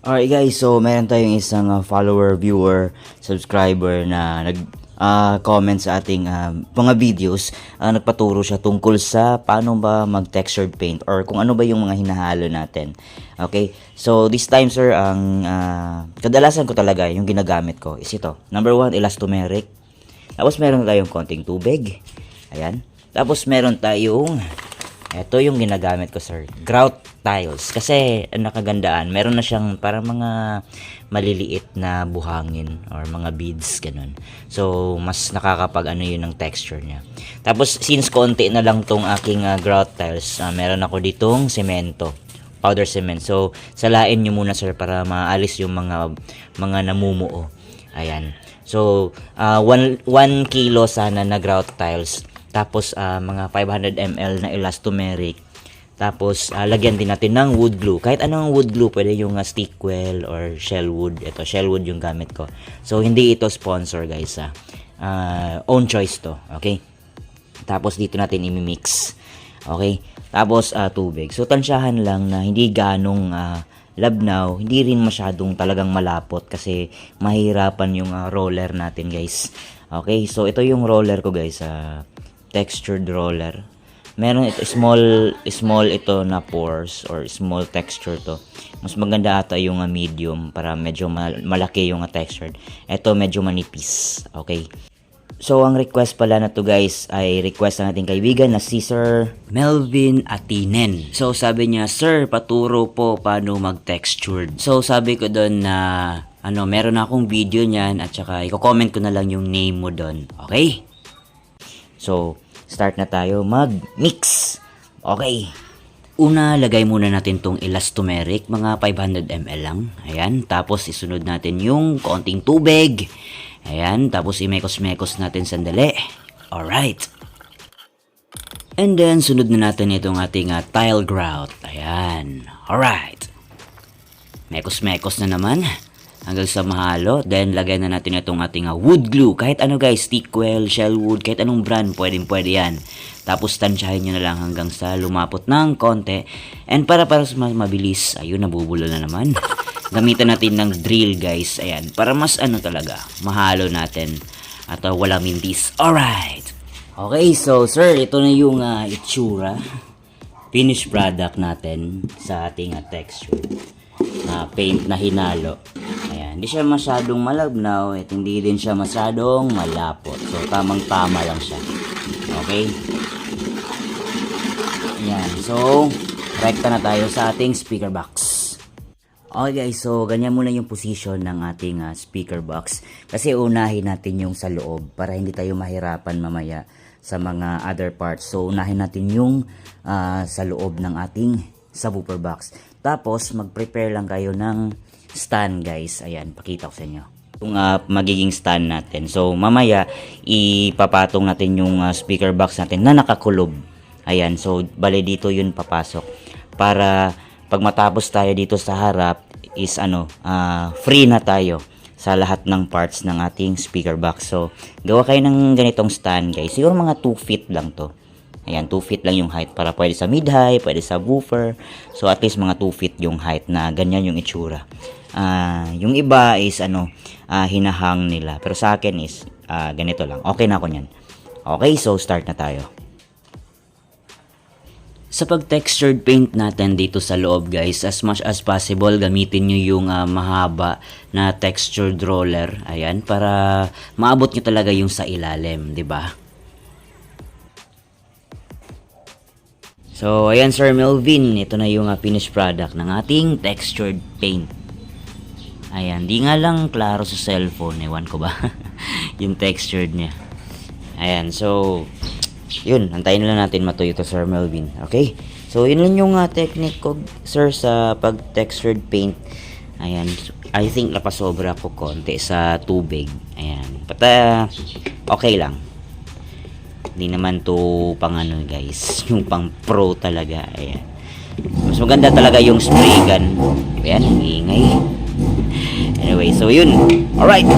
Alright guys, so meron tayong isang uh, follower, viewer, subscriber na nag uh, sa ating uh, mga videos. Uh, nagpaturo siya tungkol sa paano ba mag textured paint or kung ano ba yung mga hinahalo natin. Okay? So this time sir, ang uh, kadalasan ko talaga yung ginagamit ko is ito. Number one, elastomeric. Tapos meron tayong konting tubig. Ayan. Tapos meron tayong ito yung ginagamit ko, sir. Grout tiles. Kasi, ang nakagandaan, meron na siyang parang mga maliliit na buhangin or mga beads, ganun. So, mas nakakapag ano yun ng texture niya. Tapos, since konti na lang tong aking uh, grout tiles, uh, meron ako ditong semento powder cement. So, salain nyo muna sir para maalis yung mga mga namumuo. Ayan. So, 1 uh, kilo sana na grout tiles tapos uh, mga 500 ml na elastomeric. Tapos uh, lagyan din natin ng wood glue. Kahit anong wood glue, pwede yung uh, stickwell or shellwood. Ito, shellwood yung gamit ko. So hindi ito sponsor guys ha. Uh, own choice to, okay? Tapos dito natin i-mix. Okay? Tapos uh, tubig. So tansyahan lang na hindi ganong uh, labnaw, hindi rin masyadong talagang malapot kasi mahirapan yung uh, roller natin guys. Okay, so ito yung roller ko guys. Uh, textured roller. Meron ito small small ito na pores or small texture to. Mas maganda ata yung uh, medium para medyo mal- malaki yung uh, textured. Ito medyo manipis. Okay. So, ang request pala na to guys ay request ng ating kaibigan na si Sir Melvin Atinen. So, sabi niya, Sir, paturo po paano mag-textured. So, sabi ko doon na ano, meron akong video niyan at saka i-comment ko na lang yung name mo doon. Okay? So, start na tayo mag-mix. Okay. Una, lagay muna natin tong elastomeric, mga 500 ml lang. Ayan, tapos isunod natin yung konting tubig. Ayan, tapos imekos-mekos natin sandali. Alright. And then, sunod na natin itong ating uh, tile grout. Ayan. Alright. Mekos-mekos na naman hanggang sa mahalo. Then, lagay na natin itong ating uh, wood glue. Kahit ano guys, stickwell, shellwood, kahit anong brand, pwedeng pwede yan. Tapos, tansyahin nyo na lang hanggang sa lumapot ng konti. And para para mas mabilis, ayun, nabubulo na naman. Gamitan natin ng drill guys. Ayan, para mas ano talaga, mahalo natin. At uh, wala mintis. Alright! Okay, so sir, ito na yung uh, itsura. Finished product natin sa ating uh, texture. Uh, paint na hinalo. Ayan, hindi siya masyadong malabnaw at hindi din siya masyadong malapot. So, tamang-tama lang siya. Okay? Ayan, so, rekta na tayo sa ating speaker box. Okay guys, so ganyan muna yung position ng ating uh, speaker box. Kasi unahin natin yung sa loob para hindi tayo mahirapan mamaya sa mga other parts. So unahin natin yung uh, sa loob ng ating subwoofer box. Tapos mag-prepare lang kayo ng stand guys. Ayan, pakita ko sa inyo. Yung uh, magiging stand natin. So mamaya ipapatong natin yung uh, speaker box natin na nakakulob. Ayan, so bale dito yun papasok. Para pag matapos tayo dito sa harap is ano, uh, free na tayo sa lahat ng parts ng ating speaker box. So, gawa kayo ng ganitong stand guys. Siguro mga 2 feet lang to. Ayan, 2 feet lang yung height para pwede sa mid-high, pwede sa woofer. So, at least mga 2 feet yung height na ganyan yung itsura. Uh, yung iba is ano, uh, hinahang nila. Pero sa akin is uh, ganito lang. Okay na ako nyan. Okay, so start na tayo. Sa pag-textured paint natin dito sa loob guys, as much as possible gamitin nyo yung uh, mahaba na textured roller. Ayan, para maabot nyo talaga yung sa ilalim, ba? So, ayan Sir Melvin, ito na yung uh, finished product ng ating textured paint. Ayan, di nga lang klaro sa cellphone, ewan ko ba, yung textured niya. Ayan, so, yun, antayin lang natin matuyo to Sir Melvin. Okay? So, yun lang yung uh, technique ko, sir, sa pag-textured paint. Ayan. I think napasobra ko konti sa tubig. Ayan. But, uh, okay lang. Hindi naman to pang ano, guys. Yung pang pro talaga. Ayan. Mas maganda talaga yung spray gun. Ayan, ingay. Anyway, so yun. Alright.